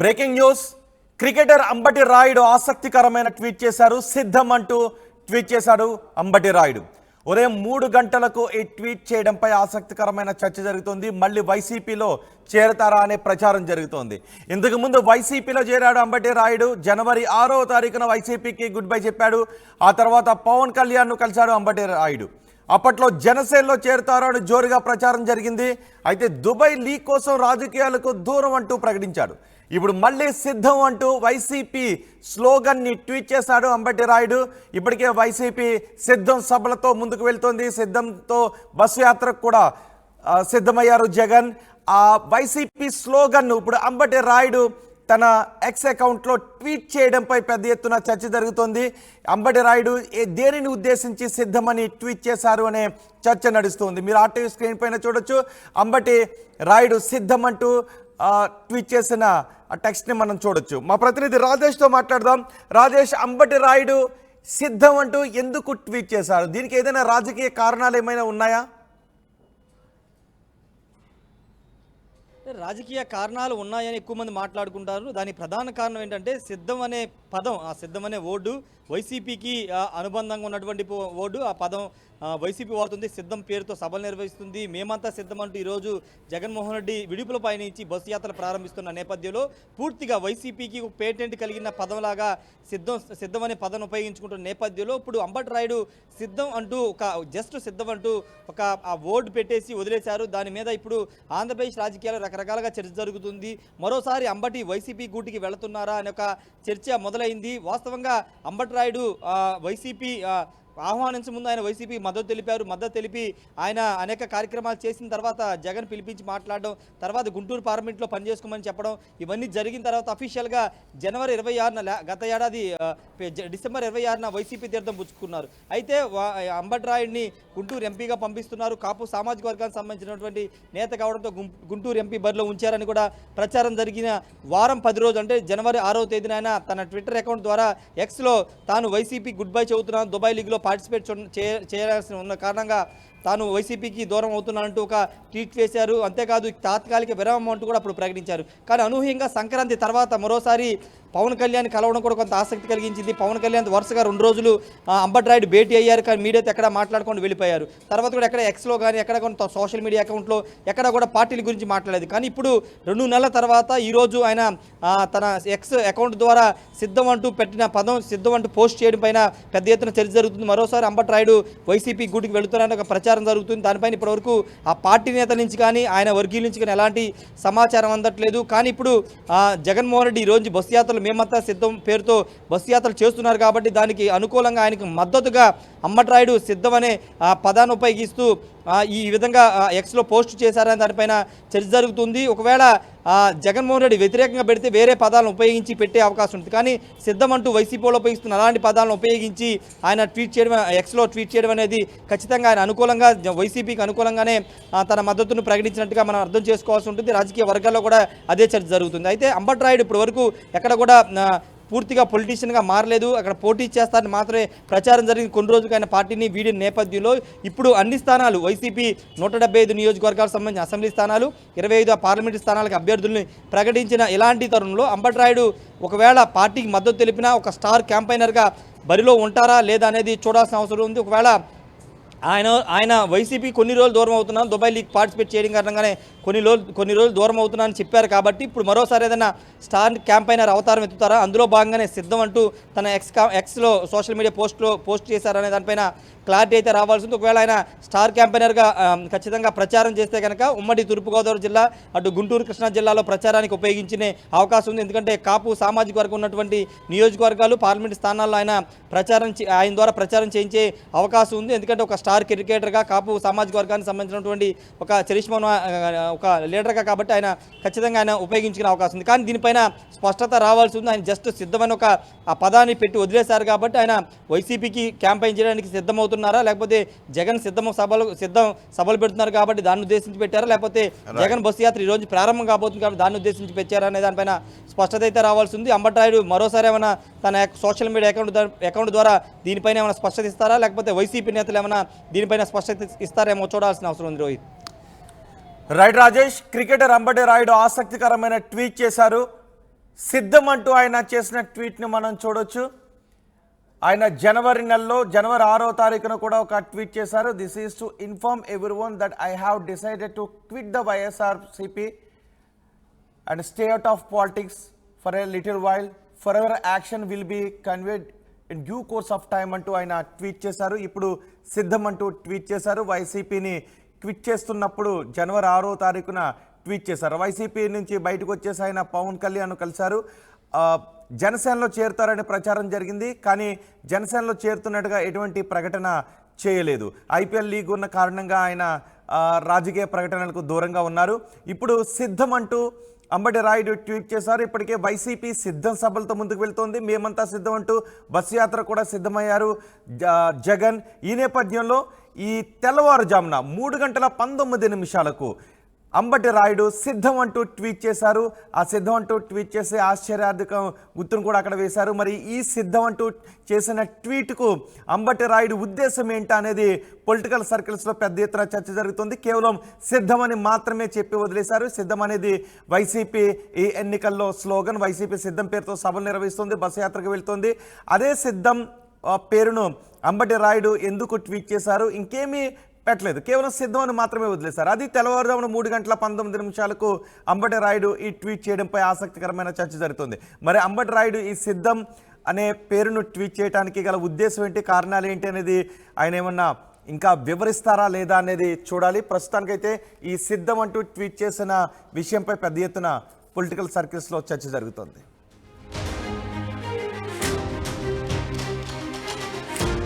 Breaking news. Cricketer Ambati Rayudu ఆసక్తికరమైన tweet చేశారు. సిద్ధం అంటూ ట్వీట్ చేశాడు అంబటి రాయుడు. ఉదయం మూడు గంటలకు ఈ ట్వీట్ చేయడంపై ఆసక్తికరమైన చర్చ జరుగుతుంది. మళ్ళీ వైసీపీలో చేరతారా అనే ప్రచారం జరుగుతోంది. ఇంతకు ముందు వైసీపీలో చేరాడు అంబటి రాయుడు. జనవరి ఆరో తారీఖున వైసీపీకి గుడ్ బై చెప్పాడు. ఆ తర్వాత పవన్ కళ్యాణ్ను కలిశాడు అంబటి రాయుడు. అప్పట్లో జనసేనలో చేరుతారు అని జోరుగా ప్రచారం జరిగింది. అయితే దుబాయ్ లీగ్ కోసం రాజకీయాలకు దూరం అంటూ ప్రకటించాడు. ఇప్పుడు మళ్ళీ సిద్ధం అంటూ వైసీపీ స్లోగన్ని ట్వీట్ చేశాడు అంబటి రాయుడు. ఇప్పటికే వైసీపీ సిద్ధం సభలతో ముందుకు వెళ్తోంది. సిద్ధంతో బస్సు యాత్రకు కూడా సిద్ధమయ్యారు జగన్. ఆ వైసీపీ స్లోగన్ను ఇప్పుడు అంబటి రాయుడు తన ఎక్స్ అకౌంట్లో ట్వీట్ చేయడంపై పెద్ద ఎత్తున చర్చ జరుగుతోంది. అంబటి రాయుడు ఏ దేనిని ఉద్దేశించి సిద్ధమని ట్వీట్ చేశారు అనే చర్చ నడుస్తుంది. మీరు ఆర్టీవీ స్క్రీన్ పైన చూడొచ్చు. అంబటి రాయుడు సిద్ధం అంటూ ట్వీట్ చేసిన ఆ టెక్స్ట్ని మనం చూడొచ్చు. మా ప్రతినిధి రాజేష్తో మాట్లాడదాం. రాజేష్ అంబటి రాయుడు సిద్ధం అంటూ ఎందుకు ట్వీట్ చేశారు? దీనికి ఏదైనా రాజకీయ కారణాలు ఏమైనా ఉన్నాయా? రాజకీయ కారణాలు ఉన్నాయని ఎక్కువ మంది మాట్లాడుకుంటారు. దాని ప్రధాన కారణం ఏంటంటే సిద్ధం అనే పదం ఆ సిద్ధం అనే ఓర్డు వైసీపీకి అనుబంధంగా ఉన్నటువంటి ఓర్డు ఆ పదం వైసీపీ వాడుతుంది. సిద్ధం పేరుతో సభలు నిర్వహిస్తుంది. మేమంతా సిద్ధం అంటూ ఈరోజు జగన్మోహన్ రెడ్డి విడుపుల పయనించి బస్సు యాత్ర ప్రారంభిస్తున్న నేపథ్యంలో పూర్తిగా వైసీపీకి పేటెంట్ కలిగిన పదంలాగా సిద్ధం సిద్ధం అనే పదం ఉపయోగించుకుంటున్న నేపథ్యంలో ఇప్పుడు అంబటి రాయుడు సిద్ధం అంటూ ఒక జస్ట్ సిద్ధం అంటూ ఒక ఆ ఓర్డు పెట్టేసి వదిలేశారు. దాని మీద ఇప్పుడు ఆంధ్రప్రదేశ్ రాజకీయాలు రకరకాలుగా చర్చ జరుగుతుంది. మరోసారి అంబటి వైసీపీ గూటికి వెళుతున్నారా అనే ఒక చర్చ మొదలైంది. వాస్తవంగా అంబటి రాయుడు వైసీపీ ఆహ్వానించే ముందు ఆయన వైసీపీ మద్దతు తెలిపారు. మద్దతు తెలిపి ఆయన అనేక కార్యక్రమాలు చేసిన తర్వాత జగన్ పిలిపించి మాట్లాడడం తర్వాత గుంటూరు పార్లమెంట్లో పనిచేసుకోమని చెప్పడం ఇవన్నీ జరిగిన తర్వాత అఫీషియల్గా జనవరి ఇరవై ఆరున గత ఏడాది డిసెంబర్ ఇరవై ఆరున వైసీపీ తీర్థం పుచ్చుకున్నారు. అయితే అంబట్రాయుడిని గుంటూరు ఎంపీగా పంపిస్తున్నారు. కాపు సామాజిక వర్గానికి సంబంధించినటువంటి నేత కావడంతో గుం- గుంటూరు ఎంపీ బరిలో ఉంచారని కూడా ప్రచారం జరిగిన వారం పది రోజులు అంటే జనవరి ఆరవ తేదీన ఆయన తన ట్విట్టర్ అకౌంట్ ద్వారా ఎక్స్లో తాను వైసీపీ గుడ్ బై చెబుతున్నాను దుబాయ్ లీగ్లో పార్టిసిపేట్ చేయాల్సి ఉన్న కారణంగా తాను వైసీపీకి దూరం అవుతున్నానంటూ ఒక ట్వీట్ చేశారు అంతేకాదు తాత్కాలిక విరామం అంటూ కూడా అప్పుడు ప్రకటించారు. కానీ అనూహ్యంగా సంక్రాంతి తర్వాత మరోసారి పవన్ కళ్యాణ్ కలవడం కూడా కొంత ఆసక్తి కలిగించింది. పవన్ కళ్యాణ్ వరుసగా రెండు రోజులు అంబట్రాయుడు రాయుడు భేటీ అయ్యారు. కానీ మీడియాతో ఎక్కడ మాట్లాడుకొని వెళ్ళిపోయారు. తర్వాత కూడా ఎక్కడ ఎక్స్లో కానీ ఎక్కడ కొంత సోషల్ మీడియా అకౌంట్లో ఎక్కడ కూడా పార్టీల గురించి మాట్లాడలేదు. కానీ ఇప్పుడు రెండు నెలల తర్వాత ఈరోజు ఆయన తన ఎక్స్ అకౌంట్ ద్వారా సిద్ధం అంటూ పెట్టిన పదం సిద్ధం అంటూ పోస్ట్ చేయడం పైన పెద్ద ఎత్తున చర్చ జరుగుతుంది. మరోసారి అంబట్రాయుడు వైసీపీ గూటికి వెళుతున్నారని ఒక ప్రచారం జరుగుతుంది. దానిపైన ఇప్పటివరకు ఆ పార్టీ నేతల నుంచి కానీ ఆయన వర్గీయుల నుంచి కానీ ఎలాంటి సమాచారం అందట్లేదు. కానీ ఇప్పుడు ఆ, జగన్మోహన్ రెడ్డి ఈరోజు రోజు బస్సు యాత్రలు మేమంతా సిద్ధం పేరుతో బస్సు యాత్రలు చేస్తున్నారు కాబట్టి దానికి అనుకూలంగా ఆయనకు మద్దతుగా అమ్మట్రాయుడు సిద్ధం అనే పదాన్ని ఉపయోగిస్తూ ఈ విధంగా ఎక్స్లో పోస్ట్ చేశారని దానిపైన చర్చ జరుగుతుంది. ఒకవేళ జగన్మోహన్ రెడ్డి వ్యతిరేకంగా పెడితే వేరే పదాలను ఉపయోగించి పెట్టే అవకాశం ఉంది కానీ సిద్ధం అంటూ వైసీపీలో ఉపయోగిస్తున్న అలాంటి పదాలను ఉపయోగించి ఆయన ట్వీట్ చేయడం ఎక్స్లో ట్వీట్ చేయడం అనేది ఖచ్చితంగా ఆయన అనుకూలంగా వైసీపీకి అనుకూలంగానే తన మద్దతును ప్రకటించినట్టుగా మనం అర్థం చేసుకోవాల్సి ఉంటుంది. రాజకీయ వర్గాల్లో కూడా అదే చర్చ జరుగుతుంది. అయితే అంబట్రాయుడు ఇప్పటి వరకు ఎక్కడ కూడా పూర్తిగా పొలిటీషియన్గా మారలేదు. అక్కడ పోటీ చేస్తారని మాత్రమే ప్రచారం జరిగిన కొన్ని రోజులుగా ఆయన పార్టీని వీడిన నేపథ్యంలో ఇప్పుడు అన్ని స్థానాలు వైసీపీ నూట డెబ్బై ఐదు నియోజకవర్గాలకు సంబంధించిన అసెంబ్లీ స్థానాలు ఇరవై ఐదు పార్లమెంటు స్థానాలకు అభ్యర్థుల్ని ప్రకటించిన ఇలాంటి తరుణంలో అంబట్రాయుడు ఒకవేళ పార్టీకి మద్దతు తెలిపినా ఒక స్టార్ క్యాంపైనర్గా బరిలో ఉంటారా లేదా అనేది చూడాల్సిన అవసరం ఉంది. ఒకవేళ ఆయన ఆయన వైసీపీ కొన్ని రోజులు దూరం అవుతున్నాను దుబాయ్ లీగ్ పార్టిసిపేట్ చేయడం కారణంగానే కొన్ని రోజులు కొన్ని రోజులు దూరం అవుతున్నానని చెప్పారు కాబట్టి ఇప్పుడు మరోసారి ఏదైనా స్టార్ క్యాంపైనర్ అవతారం ఎత్తుతారా? అందులో భాగంగానే సిద్ధం అంటూ తన ఎక్స్ ఎక్స్లో సోషల్ మీడియా పోస్ట్లో పోస్ట్ చేశారనే దానిపైన క్లారిటీ అయితే రావాల్సింది. ఒకవేళ ఆయన స్టార్ క్యాంపైనర్గా ఖచ్చితంగా ప్రచారం చేస్తే కనుక ఉమ్మడి తూర్పుగోదావరి జిల్లా అటు గుంటూరు కృష్ణా జిల్లాలో ప్రచారానికి ఉపయోగించే అవకాశం ఉంది. ఎందుకంటే కాపు సామాజిక వర్గం ఉన్నటువంటి నియోజకవర్గాలు పార్లమెంట్ స్థానాల్లో ఆయన ప్రచారం ఆయన ద్వారా ప్రచారం చేయించే అవకాశం ఉంది. ఎందుకంటే ఒక స్టార్ క్రికెటర్గా కాపు సామాజిక వర్గానికి సంబంధించినటువంటి ఒక చరిష్మా ఒక లీడర్గా కాబట్టి ఆయన ఖచ్చితంగా ఆయన ఉపయోగించుకునే అవకాశం ఉంది. కానీ దీనిపైన స్పష్టత రావాల్సి ఉంది. ఆయన జస్ట్ సిద్ధమని ఒక ఆ పదాన్ని పెట్టి వదిలేశారు కాబట్టి ఆయన వైసీపీకి క్యాంపెయిన్ చేయడానికి సిద్ధమవుతున్నారా? లేకపోతే జగన్ సిద్ధం సభలు సిద్ధం సభలు పెడుతున్నారు కాబట్టి దాన్ని ఉద్దేశించి పెట్టారా? లేకపోతే జగన్ బస్సు యాత్ర ఈ రోజు ప్రారంభం కాబోతుంది కాబట్టి దాన్ని ఉద్దేశించి పెట్టారా? అనే దానిపైన స్పష్టత అయితే రావాల్సి ఉంది. అంబట్రాయుడు మరోసారి ఏమైనా తన సోషల్ మీడియా అకౌంట్ అకౌంట్ ద్వారా దీనిపైన ఏమైనా స్పష్టత ఇస్తారా? లేకపోతే వైసీపీ నేతలు ఏమైనా దీనిపైన స్పష్టత ఇస్తారేమో చూడాల్సిన అవసరం ఉంది రోహిత్. రైట్ రాజేష్ క్రికెటర్ అంబటి రాయుడు ఆసక్తికరమైన ట్వీట్ చేశారు. సిద్ధం అంటూ ఆయన చేసిన ట్వీట్ని మనం చూడొచ్చు. ఆయన జనవరి నెలలో జనవరి ఆరో తారీఖున కూడా ఒక ట్వీట్ చేశారు. This is to inform every one that I have decided to quit the YSR CP and stay out of politics for a little while for ever action will be conveyed in due course of time అంటూ ఆయన tweet చేశారు. ఇప్పుడు సిద్ధం అంటూ tweet చేశారు. వైసీపీని quit చేస్తున్నప్పుడు జనవరి ఆరో తారీఖున ట్వీట్ చేశారు. వైసీపీ నుంచి బయటకు వచ్చేసి ఆయన పవన్ కళ్యాణ్ కలిశారు. జనసేనలో చేరుతారనే ప్రచారం జరిగింది. కానీ జనసేనలో చేరుతున్నట్టుగా ఎటువంటి ప్రకటన చేయలేదు. ఐపీఎల్ లీగ్ ఉన్న కారణంగా ఆయన రాజకీయ ప్రకటనలకు దూరంగా ఉన్నారు. ఇప్పుడు సిద్ధం అంటూ అంబటి రాయుడు ట్వీట్ చేశారు. ఇప్పటికే వైసీపీ సిద్ధం సభలతో ముందుకు వెళ్తోంది. మేమంతా సిద్ధం అంటూ బస్సు యాత్ర కూడా సిద్ధమయ్యారు. జ- జగన్. ఈ నేపథ్యంలో ఈ తెల్లవారుజామున మూడు గంటల పంతొమ్మిది నిమిషాలకు అంబటి రాయుడు సిద్ధం అంటూ ట్వీట్ చేశారు. ఆ సిద్ధం అంటూ ట్వీట్ చేసి ఆశ్చర్యార్థకం గుర్తును కూడా అక్కడ వేశారు. మరి ఈ సిద్ధం అంటూ చేసిన ట్వీట్కు అంబటి రాయుడు ఉద్దేశం ఏంటి అనేది పొలిటికల్ సర్కిల్స్లో పెద్ద ఎత్తున చర్చ జరుగుతుంది. కేవలం సిద్ధం అని మాత్రమే చెప్పి వదిలేశారు. సిద్ధం అనేది వైసీపీ ఈ ఎన్నికల్లో స్లోగన్. వైసీపీ సిద్ధం పేరుతో సభలు నిర్వహిస్తుంది బస్సు యాత్రకు వెళ్తుంది. అదే సిద్ధం పేరును అంబటి రాయుడు ఎందుకు ట్వీట్ చేశారు? ఇంకేమీ పెట్టలేదు. కేవలం సిద్ధం అని మాత్రమే వదిలేశారు. అది తెల్లవారుజామున మూడు గంటల పంతొమ్మిది నిమిషాలకు అంబటి రాయుడు ఈ ట్వీట్ చేయడంపై ఆసక్తికరమైన చర్చ జరుగుతుంది. మరి అంబటి రాయుడు ఈ సిద్ధం అనే పేరును ట్వీట్ చేయడానికి గల ఉద్దేశం ఏంటి? కారణాలు ఏంటి అనేది ఆయన ఏమన్నా ఇంకా వివరిస్తారా లేదా అనేది చూడాలి. ప్రస్తుతానికైతే ఈ సిద్ధం అంటూ ట్వీట్ చేసిన విషయంపై పెద్ద ఎత్తున పొలిటికల్ సర్కిల్స్లో చర్చ జరుగుతుంది.